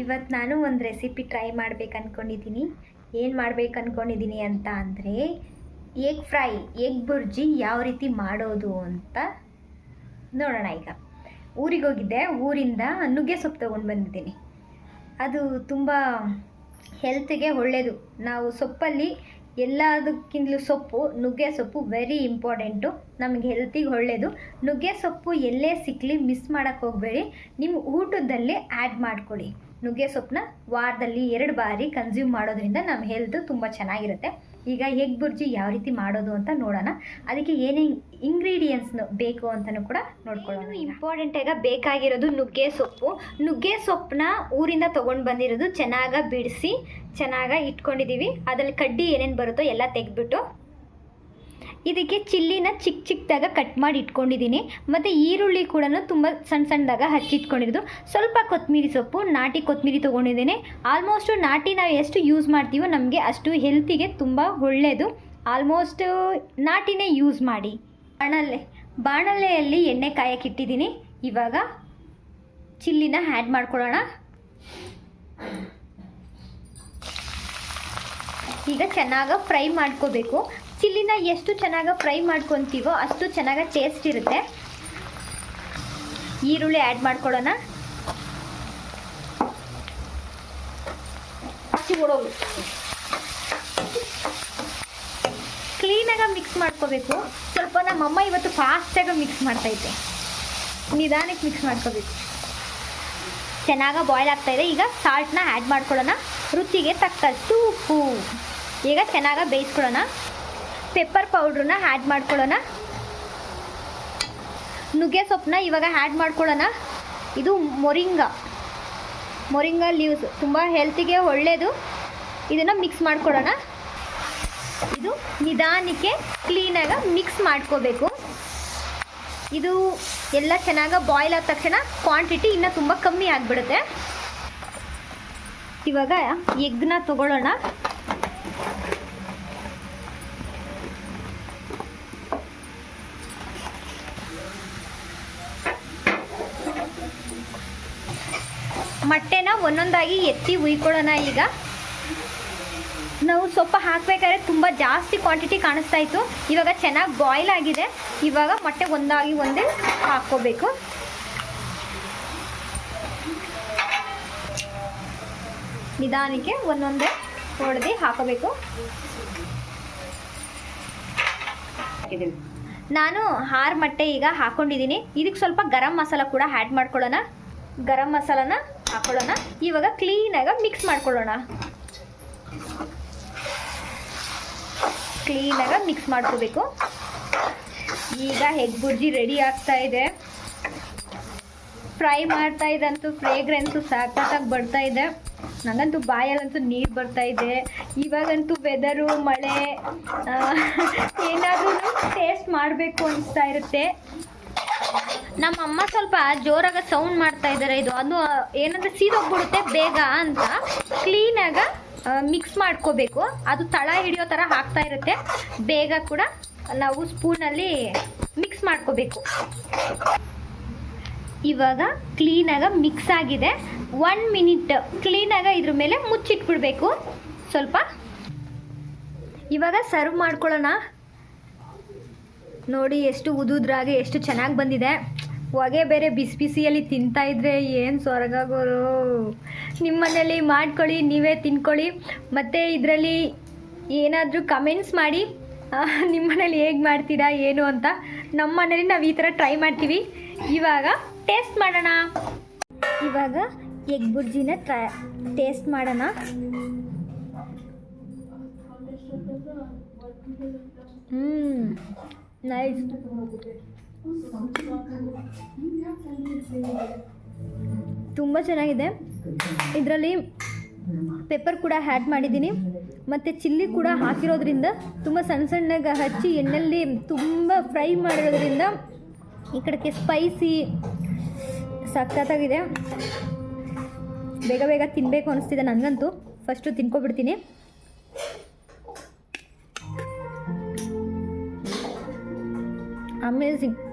ಇವತ್ತು ನಾನು ಒಂದು ರೆಸಿಪಿ ಟ್ರೈ ಮಾಡ್ಬೇಕು ಅಂದ್ಕೊಂಡಿದ್ದೀನಿ ಏನು ಮಾಡ್ಬೇಕು ಅಂದ್ಕೊಂಡಿದ್ದೀನಿ ಅಂತ ಅಂದರೆ ಎಗ್ ಫ್ರೈ ಎಗ್ ಬುರ್ಜಿ ಯಾವ ರೀತಿ ಮಾಡೋದು ಅಂತ ನೋಡೋಣ ಈಗ. ಊರಿಗೆ ಹೋಗಿದ್ದೆ, ಊರಿಂದ ನುಗ್ಗೆ ಸೊಪ್ಪು ತೊಗೊಂಡು ಬಂದಿದ್ದೀನಿ. ಅದು ತುಂಬ ಹೆಲ್ತ್ಗೆ ಒಳ್ಳೆಯದು ನಾವು ಸೊಪ್ಪಲ್ಲಿ ಎಲ್ಲದಕ್ಕಿಂತಲೂ ಸೊಪ್ಪು, ನುಗ್ಗೆ ಸೊಪ್ಪು ವೆರಿ ಇಂಪಾರ್ಟೆಂಟು ನಮಗೆ ಹೆಲ್ತಿಗೆ ಒಳ್ಳೆಯದು ನುಗ್ಗೆ ಸೊಪ್ಪು ಎಲ್ಲೇ ಸಿಕ್ಕಲಿ ಮಿಸ್ ಮಾಡೋಕ್ಕೆ ಹೋಗಬೇಡಿ. ನಿಮ್ಮ ಊಟದಲ್ಲೇ ಆ್ಯಡ್ ಮಾಡ್ಕೊಳ್ಳಿ ನುಗ್ಗೆ ಸೊಪ್ಪನ್ನ ವಾರದಲ್ಲಿ ಎರಡು ಬಾರಿ ಕನ್ಸ್ಯೂಮ್ ಮಾಡೋದ್ರಿಂದ ನಮ್ಮ ಹೆಲ್ತ್ ತುಂಬ ಚೆನ್ನಾಗಿರುತ್ತೆ. ಈಗ ಎಗ್ ಬುರ್ಜಿ ಯಾವ ರೀತಿ ಮಾಡೋದು ಅಂತ ನೋಡೋಣ. ಅದಕ್ಕೆ ಏನೇ ಇಂಗ್ರೀಡಿಯೆಂಟ್ಸ್ ಬೇಕು ಅಂತಲೂ ಕೂಡ ನೋಡ್ಕೊಳ್ಳೋಣ ಇಂಪಾರ್ಟೆಂಟಾಗ ಬೇಕಾಗಿರೋದು ನುಗ್ಗೆ ಸೊಪ್ಪು. ನುಗ್ಗೆ ಸೊಪ್ಪನ್ನ ಊರಿಂದ ತೊಗೊಂಡು ಬಂದಿರೋದು ಚೆನ್ನಾಗಿ ಬಿಡಿಸಿ, ಚೆನ್ನಾಗಿ ಇಟ್ಕೊಂಡಿದ್ದೀವಿ ಅದರಲ್ಲಿ ಕಡ್ಡಿ ಏನೇನು ಬರುತ್ತೋ ಎಲ್ಲ ತೆಗೆದ್ಬಿಟ್ಟು ಇದಕ್ಕೆ ಚಿಲ್ಲಿನ ಚಿಕ್ಕ ಚಿಕ್ಕದಾಗ ಕಟ್ ಮಾಡಿ ಇಟ್ಕೊಂಡಿದ್ದೀನಿ. ಮತ್ತು ಈರುಳ್ಳಿ ಕೂಡ ತುಂಬ ಸಣ್ಣ ಸಣ್ಣದಾಗ ಹಚ್ಚಿಟ್ಕೊಂಡಿರೋದು ಸ್ವಲ್ಪ ಕೊತ್ತಂಬರಿ ಸೊಪ್ಪು, ನಾಟಿ ಕೊತ್ತಂಬರಿ ತೊಗೊಂಡಿದ್ದೀನಿ. ಆಲ್ಮೋಸ್ಟು ನಾಟಿ ನಾವು ಎಷ್ಟು ಯೂಸ್ ಮಾಡ್ತೀವೋ ನಮಗೆ ಅಷ್ಟು ಹೆಲ್ತಿಗೆ ತುಂಬ ಒಳ್ಳೆಯದು ಆಲ್ಮೋಸ್ಟ್ ನಾಟಿನೇ ಯೂಸ್ ಮಾಡಿ. ಬಾಣಲೆ, ಬಾಣಲೆಯಲ್ಲಿ ಎಣ್ಣೆ ಕಾಯಕ್ಕೆ ಇಟ್ಟಿದ್ದೀನಿ. ಇವಾಗ ಚಿಲ್ಲಿನ ಆ್ಯಡ್ ಮಾಡ್ಕೊಳ್ಳೋಣ. ಈಗ ಚೆನ್ನಾಗಿ ಫ್ರೈ ಮಾಡ್ಕೋಬೇಕು. ಚಿಲ್ಲಿನ ಎಷ್ಟು ಚೆನ್ನಾಗಿ ಫ್ರೈ ಮಾಡ್ಕೊತೀವೋ ಅಷ್ಟು ಚೆನ್ನಾಗಿ ಟೇಸ್ಟ್ ಇರುತ್ತೆ. ಈರುಳ್ಳಿ ಆ್ಯಡ್ ಮಾಡ್ಕೊಳ್ಳೋಣ. ಕ್ಲೀನಾಗಿ ಮಿಕ್ಸ್ ಮಾಡ್ಕೋಬೇಕು. ಸ್ವಲ್ಪ ನಮ್ಮಮ್ಮ ಇವತ್ತು ಫಾಸ್ಟಾಗಿ ಮಿಕ್ಸ್ ಮಾಡ್ತೈತೆ. ನಿಧಾನಕ್ಕೆ ಮಿಕ್ಸ್ ಮಾಡ್ಕೋಬೇಕು. ಚೆನ್ನಾಗಿ ಬಾಯ್ಲ್ ಆಗ್ತಾಯಿದೆ ಈಗ ಸಾಲ್ಟ್ನ ಆ್ಯಡ್ ಮಾಡ್ಕೊಳ್ಳೋಣ. ರುಚಿಗೆ ತಕ್ಕಷ್ಟು ಉಪ್ಪು. ಈಗ ಚೆನ್ನಾಗಿ ಬೇಯಿಸ್ಕೊಳ್ಳೋಣ. ಪೆಪ್ಪರ್ ಪೌಡ್ರನ್ನ ಆ್ಯಡ್ ಮಾಡ್ಕೊಳ್ಳೋಣ. ನುಗ್ಗೆ ಸೊಪ್ಪನ್ನ ಇವಾಗ ಆ್ಯಡ್ ಮಾಡ್ಕೊಳ್ಳೋಣ. ಇದು ಮೊರಿಂಗ. ಮೊರಿಂಗ ಲೀವ್ಸ್ ತುಂಬ ಹೆಲ್ತಿಗೆ ಒಳ್ಳೆಯದು ಇದನ್ನು ಮಿಕ್ಸ್ ಮಾಡ್ಕೊಳ್ಳೋಣ. ಇದು ನಿಧಾನಕ್ಕೆ ಕ್ಲೀನಾಗಿ ಮಿಕ್ಸ್ ಮಾಡ್ಕೋಬೇಕು. ಇದು ಎಲ್ಲ ಚೆನ್ನಾಗಿ ಬಾಯ್ಲ್ ಆದ ತಕ್ಷಣ ಕ್ವಾಂಟಿಟಿ ಇನ್ನು ತುಂಬ ಕಮ್ಮಿ ಆಗಿಬಿಡುತ್ತೆ. ಇವಾಗ ಎಗ್ನ ತಗೊಳ್ಳೋಣ. ಮೊಟ್ಟೆನ ಒಂದೊಂದಾಗಿ ಎತ್ತಿ ಉಯ್ಕೊಳ್ಳೋಣ ಈಗ. ನಾವು ಸೊಪ್ಪು ಹಾಕಬೇಕಾದ್ರೆ ತುಂಬ ಜಾಸ್ತಿ ಕ್ವಾಂಟಿಟಿ ಕಾಣಿಸ್ತಾ ಇತ್ತು. ಇವಾಗ ಚೆನ್ನಾಗಿ ಬಾಯ್ಲ್ ಆಗಿದೆ. ಇವಾಗ ಮೊಟ್ಟೆ ಒಂದಾಗಿ ಒಂದೇ ಹಾಕ್ಕೋಬೇಕು. ನಿಧಾನಕ್ಕೆ ಒಂದೊಂದೇ ಹೊಡೆದು ಹಾಕೋಬೇಕು. ನಾನು ಹಾರ ಮೊಟ್ಟೆ ಈಗ ಹಾಕೊಂಡಿದ್ದೀನಿ. ಇದಕ್ಕೆ ಸ್ವಲ್ಪ ಗರಂ ಮಸಾಲ ಕೂಡ ಆ್ಯಡ್ ಮಾಡ್ಕೊಳ್ಳೋಣ. ಗರಂ ಮಸಾಲನ ಹಾಕೊಳ್ಳೋಣ. ಇವಾಗ ಕ್ಲೀನಾಗಿ ಮಿಕ್ಸ್ ಮಾಡ್ಕೊಳ್ಳೋಣ. ಕ್ಲೀನಾಗಿ ಮಿಕ್ಸ್ ಮಾಡ್ಕೋಬೇಕು. ಈಗ ಹೆಗ್ ಬುರ್ಜಿ ರೆಡಿ ಆಗ್ತಾ ಇದೆ. ಫ್ರೈ ಮಾಡ್ತಾ ಇದ್ದಂತೂ ಫ್ರೇಗ್ರೆನ್ಸು ಸಾಕಾಗಿ ಬರ್ತಾ ಇದೆ. ನನಗಂತೂ ಬಾಯಲ್ಲಂತೂ ನೀರು ಬರ್ತಾ ಇದೆ. ಇವಾಗಂತೂ ವೆದರು ಮಳೆ ಏನಾದರೂ ಟೇಸ್ಟ್ ಮಾಡಬೇಕು ಅನಿಸ್ತಾ ಇರುತ್ತೆ. ನಮ್ಮ ಅಮ್ಮ ಸ್ವಲ್ಪ ಜೋರಾಗ ಸೌಂಡ್ ಮಾಡ್ತಾ ಇದ್ದಾರೆ ಇದು ಅದು ಏನಂದ್ರೆ ಸೀದೋಗ್ಬಿಡುತ್ತೆ ಬೇಗ ಅಂತ ಕ್ಲೀನಾಗ ಮಿಕ್ಸ್ ಮಾಡ್ಕೋಬೇಕು. ಅದು ತಳ ಹಿಡಿಯೋ ಥರ ಹಾಕ್ತಾ ಇರುತ್ತೆ. ಬೇಗ ಕೂಡ ನಾವು ಸ್ಪೂನಲ್ಲಿ ಮಿಕ್ಸ್ ಮಾಡ್ಕೋಬೇಕು. ಇವಾಗ ಕ್ಲೀನಾಗ ಮಿಕ್ಸ್ ಆಗಿದೆ. ಒನ್ ಮಿನಿಟ್ ಕ್ಲೀನಾಗ ಇದ್ರ ಮೇಲೆ ಮುಚ್ಚಿಟ್ಬಿಡ್ಬೇಕು. ಸ್ವಲ್ಪ. ಇವಾಗ ಸರ್ವ್ ಮಾಡ್ಕೊಳ್ಳೋಣ. ನೋಡಿ ಎಷ್ಟು ಉದುದ್ರಾಗೆ, ಎಷ್ಟು ಚೆನ್ನಾಗಿ ಬಂದಿದೆ. ಹೊಗೆ ಬೇರೆ ಬಿಸಿ ಬಿಸಿಯಲ್ಲಿ ತಿಂತಾ ಇದ್ರೆ ಏನು ಸ್ವರ್ಗಾಗೋರು? ನಿಮ್ಮ ಮನೇಲಿ ಮಾಡ್ಕೊಳ್ಳಿ, ನೀವೇ ತಿನ್ಕೊಳ್ಳಿ. ಮತ್ತು ಇದರಲ್ಲಿ ಏನಾದರೂ ಕಮೆಂಟ್ಸ್ ಮಾಡಿ. ನಿಮ್ಮ ಮನೇಲಿ ಹೇಗೆ ಮಾಡ್ತೀರಾ, ಏನು ಅಂತ ನಮ್ಮ ಮನೇಲಿ ನಾವು ಈ ಥರ ಟ್ರೈ ಮಾಡ್ತೀವಿ. ಇವಾಗ ಟೇಸ್ಟ್ ಮಾಡೋಣ. ಇವಾಗ ಎಗ್ ಬುರ್ಜಿನ ಟ್ರೈ ಟೇಸ್ಟ್ ಮಾಡೋಣ. ಹ್ಞೂ ನೈಸ್ ತುಂಬ ಚೆನ್ನಾಗಿದೆ. ಇದರಲ್ಲಿ ಪೆಪ್ಪರ್ ಕೂಡ ಆ್ಯಡ್ ಮಾಡಿದ್ದೀನಿ. ಮತ್ತು ಚಿಲ್ಲಿ ಕೂಡ ಹಾಕಿರೋದ್ರಿಂದ ತುಂಬ ಸಣ್ಣ ಸಣ್ಣಗೆ ಹಚ್ಚಿ ಎಣ್ಣೆಯಲ್ಲಿ ತುಂಬ ಫ್ರೈ ಮಾಡಿರೋದ್ರಿಂದ ಈ ಕಡೆಗೆ ಸ್ಪೈಸಿ ಸಖತ್ತಾಗಿದೆ. ಬೇಗ ಬೇಗ ತಿನ್ನಬೇಕು ಅನಿಸ್ತಿದೆ ನನಗಂತೂ ಫಸ್ಟು ತಿನ್ಕೊಬಿಡ್ತೀನಿ. Amazing.